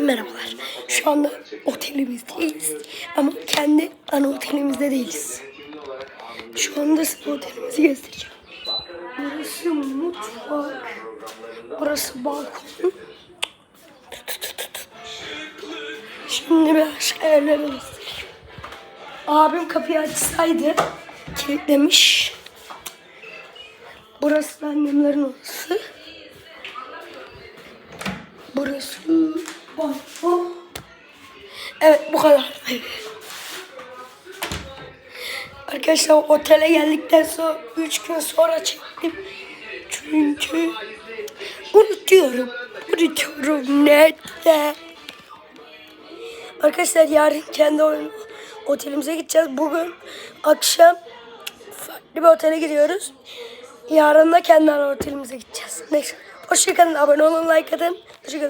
Merhabalar. Şu anda otelimizdeyiz. Ama kendi ana otelimizde değiliz. Şu anda size otelimizi göstereceğim. Burası mutfak. Burası balkon. Şimdi bir aşağı yerlere göstereyim. Abim kapıyı açsaydı kilitlemiş. Burası annemlerin odası. Burası banyo. Evet bu kadar. Arkadaşlar otele geldikten sonra 3 gün sonra çektim. Çünkü unutuyorum. Unutuyorum nerede? Arkadaşlar yarın kendi otelimize gideceğiz. Bugün akşam farklı bir otele gidiyoruz. Yarın da kendi otelimize gideceğiz. Neyse. Hoşçakalın. Abone olun, like atın. Hoşçakalın.